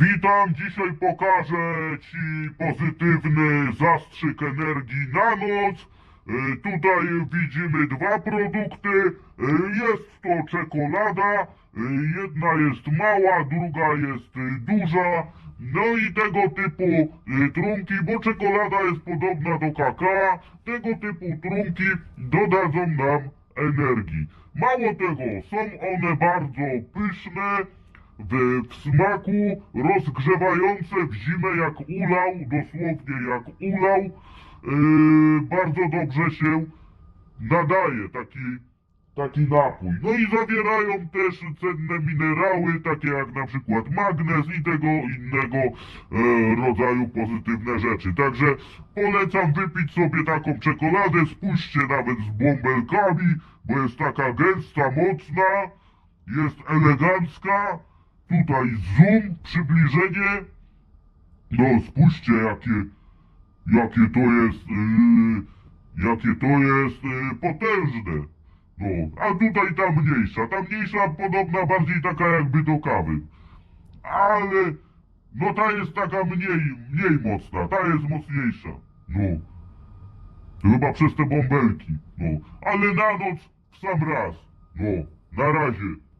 Witam, dzisiaj pokażę Ci pozytywny zastrzyk energii na noc. E, Tutaj widzimy dwa produkty. E, Jest to czekolada. E, Jedna jest mała, druga jest duża. No i tego typu trunki, bo czekolada jest podobna do kakao. Tego typu trunki dodadzą nam energii. Mało tego, są one bardzo pyszne w, smaku rozgrzewające w zimę jak ulał, dosłownie jak ulał. Yy, bardzo dobrze się nadaje taki, taki napój. No i zawierają też cenne minerały, takie jak na przykład magnez i tego innego e, rodzaju pozytywne rzeczy. Także polecam wypić sobie taką czekoladę, spójrzcie nawet z bąbelkami, bo jest taka gęsta, mocna, jest elegancka. Tutaj zoom, przybliżenie. No spójrzcie jakie, jakie to jest, yy, jakie to jest yy, potężne. No, a tutaj ta mniejsza, ta mniejsza podobna bardziej taka jakby do kawy. Ale, no ta jest taka mniej, mniej mocna, ta jest mocniejsza. No. Chyba przez te bąbelki, no. Ale na noc w sam raz. No, na razie.